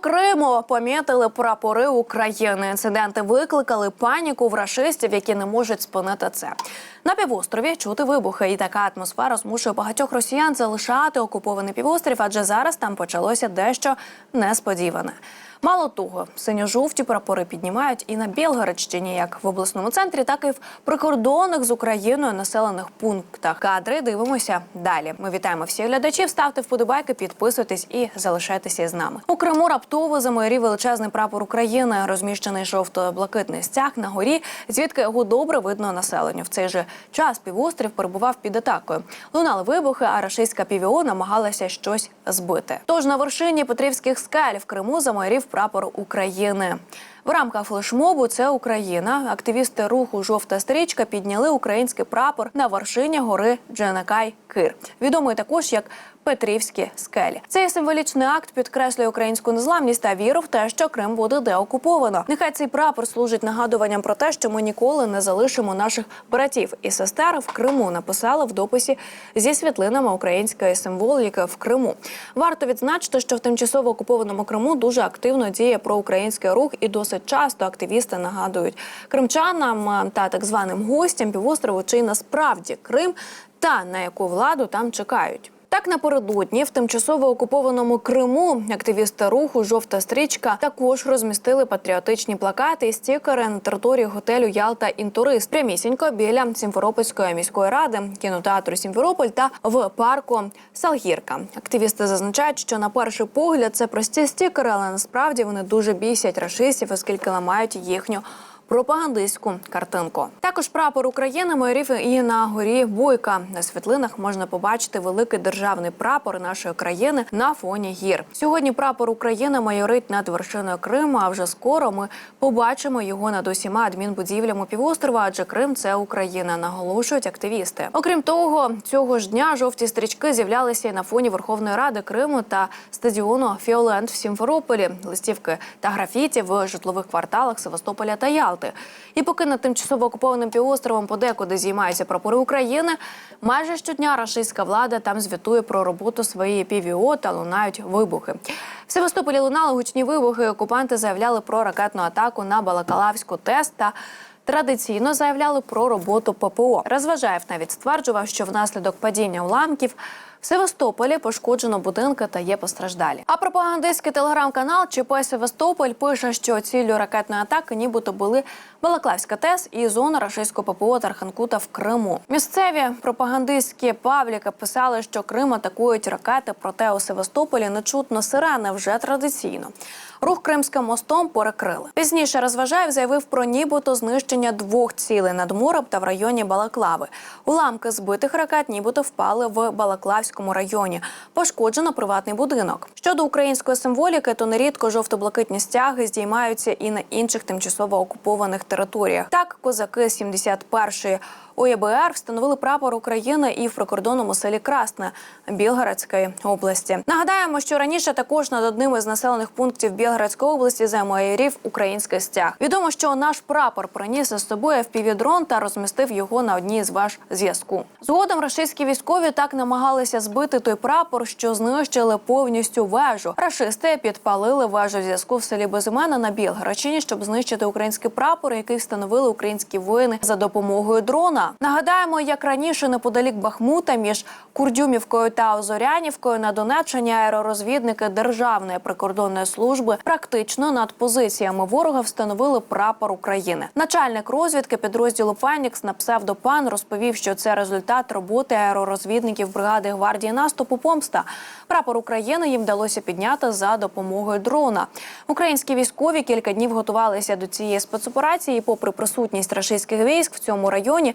Криму помітили прапори України. Інциденти викликали паніку в рашистів, які не можуть спинити це. На півострові чути вибухи, і така атмосфера змушує багатьох росіян залишати окупований півострів, адже зараз там почалося дещо несподіване. Мало того, синьо-жовті прапори піднімають і на Білгородщині, як в обласному центрі, так і в прикордонних з Україною населених пунктах. Кадри дивимося далі. Ми вітаємо всіх глядачів. Ставте вподобайки, підписуйтесь і залишайтеся з нами. У Криму раптово замайорів величезний прапор України, розміщений жовто-блакитний стяг на горі, звідки його добре видно населенню. В цей же час півострів перебував під атакою. Лунали вибухи, а рашистська ПВО намагалася щось збити. Тож на вершині Петрівських скель в Криму замайрів прапор України. В рамках флешмобу це Україна. Активісти руху Жовта стрічка підняли український прапор на вершині гори Дженакай Кир, відомий також як Петрівські скелі. Цей символічний акт підкреслює українську незламність та віру в те, що Крим буде деокуповано. Нехай цей прапор служить нагадуванням про те, що ми ніколи не залишимо наших братів і сестер в Криму. Написали в дописі зі світлинами української символіки в Криму. Варто відзначити, що в тимчасово окупованому Криму дуже активно діє проукраїнський рух, і досить часто активісти нагадують кримчанам е, та так званим гостям півострову, чи насправді Крим та на яку владу там чекають. Так напередодні в тимчасово окупованому Криму активісти руху Жовта стрічка також розмістили патріотичні плакати і стікери на території готелю Ялта Інтурист прямісінько біля Сімферопольської міської ради, кінотеатру Сімферополь та в парку Салгірка. Активісти зазначають, що на перший погляд це прості стікери, але насправді вони дуже бісять рашистів, оскільки ламають їхню пропагандистську картинку. Також прапор України майорів і на горі Бойка. На світлинах можна побачити великий державний прапор нашої країни на фоні гір. Сьогодні прапор України майорить над вершиною Криму. А вже скоро ми побачимо його над усіма адмінбудівлями півострова, адже Крим це Україна, наголошують активісти. Окрім того, цього ж дня жовті стрічки з'являлися і на фоні Верховної Ради Криму та стадіону Фіолент в Сімферополі, листівки та графіті в житлових кварталах Севастополя та Ялти. І поки над тимчасово окупованим півостровом подекуди зіймаються прапори України, майже щодня рашистська влада там звітує про роботу своєї ПВО та лунають вибухи. В Севастополі лунали гучні вибухи. Окупанти заявляли про ракетну атаку на Балакалавську ТЕС та Традиційно заявляли про роботу ППО. Розважаєв навіть стверджував, що внаслідок падіння уламків в Севастополі пошкоджено будинки та є постраждалі. А пропагандистський телеграм-канал ЧП Севастополь пише, що ціллю ракетної атаки нібито були Балаклавська ТЕС і зона рашистського ППО Тарханкута в Криму. Місцеві пропагандистські пабліки писали, що Крим атакують ракети, проте у Севастополі не чутно сирени вже традиційно. Рух Кримським мостом перекрили. Пізніше розважаєв заявив про нібито знищення двох цілей над морем та в районі Балаклави. Уламки збитих ракет нібито впали в Балаклавському районі. Пошкоджено приватний будинок. Щодо української символіки, то нерідко жовто-блакитні стяги здіймаються і на інших тимчасово окупованих територіях. Так, козаки 71-ї ОЄБР встановили прапор України і в прикордонному селі Красне Білгородської області. Нагадаємо, що раніше також над одним із населених пунктів Білгородської області замайорів український стяг. Відомо, що наш прапор приніс із собою впівдрон та розмістив його на одній з ваш зв'язку. Згодом рашистські військові так намагалися збити той прапор, що знищили повністю вежу. Рашисти підпалили вежу зв'язку в селі Безімена на Білгородщині, щоб знищити український прапор, який встановили українські воїни за допомогою дрона. Нагадаємо, як раніше неподалік Бахмута між Курдюмівкою та Озорянівкою на Донеччині аеророзвідники Державної прикордонної служби практично над позиціями ворога встановили прапор України. Начальник розвідки підрозділу Фенікс на псевдопан розповів, що це результат роботи аеророзвідників бригади гвардії наступу Помста. Прапор України їм вдалося підняти за допомогою дрона. Українські військові кілька днів готувалися до цієї спецоперації. Попри присутність рашистських військ в цьому районі.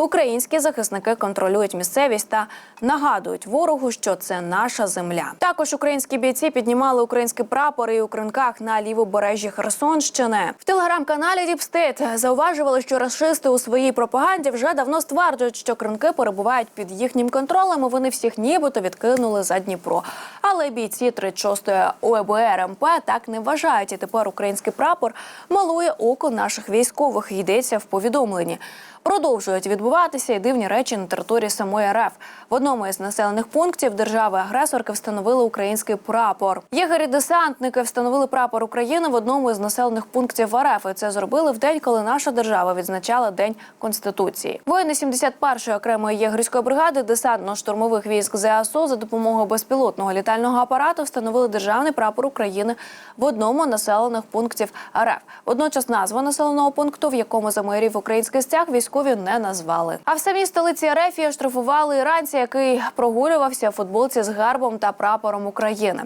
Українські захисники контролюють місцевість та нагадують ворогу, що це наша земля. Також українські бійці піднімали українські прапори у кринках на лівобережжі Херсонщини. В телеграм-каналі Діпстейт зауважували, що расисти у своїй пропаганді вже давно стверджують, що кринки перебувають під їхнім контролем. і Вони всіх нібито відкинули за Дніпро. Але бійці 36-ї ОЕБР МП так не вважають. І тепер український прапор малує око наших військових. Йдеться в повідомленні. Продовжують відбуватися і дивні речі на території самої РФ. В одному із населених пунктів держави-агресорки встановили український прапор. Єгері-десантники встановили прапор України в одному із населених пунктів РФ. І це зробили в день, коли наша держава відзначала День Конституції. Воїни 71-ї окремої єгерської бригади десантно-штурмових військ ЗАСО за допомогою безпілотного літального апарату встановили державний прапор України в одному населених пунктів РФ. Водночас назва населеного пункту, в якому замайорів український стяг, військові не назвали. А в самій столиці РФ штрафували іранця, який прогулювався в футболці з гербом та прапором України.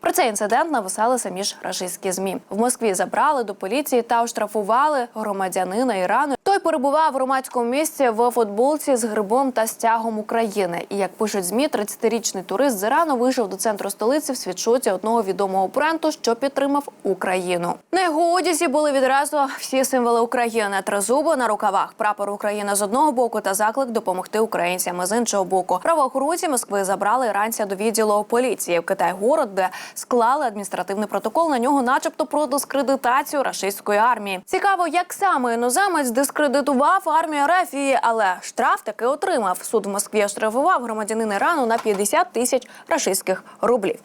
Про цей інцидент написали самі ж рашистські змі. В Москві забрали до поліції та оштрафували громадянина Ірану. Той перебував в громадському місці в футболці з грибом та стягом України. І як пишуть змі, 30-річний турист з Ірану вийшов до центру столиці в світшоті одного відомого бренду, що підтримав Україну. На його одязі були відразу всі символи України: тризуби на рукавах, прапор України з одного боку та заклик допомогти українцям з іншого боку. Правоохоронці Москви забрали іранця до відділу поліції в Китай-город, де склали адміністративний протокол на нього, начебто про дискредитацію рашистської армії. Цікаво, як саме іноземець дискредитував армію РФ, але штраф таки отримав. Суд в Москві оштрафував громадянина Ірану на 50 тисяч рашистських рублів.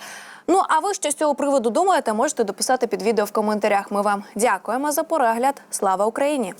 Ну а ви що з цього приводу думаєте? Можете дописати під відео в коментарях. Ми вам дякуємо за перегляд. Слава Україні!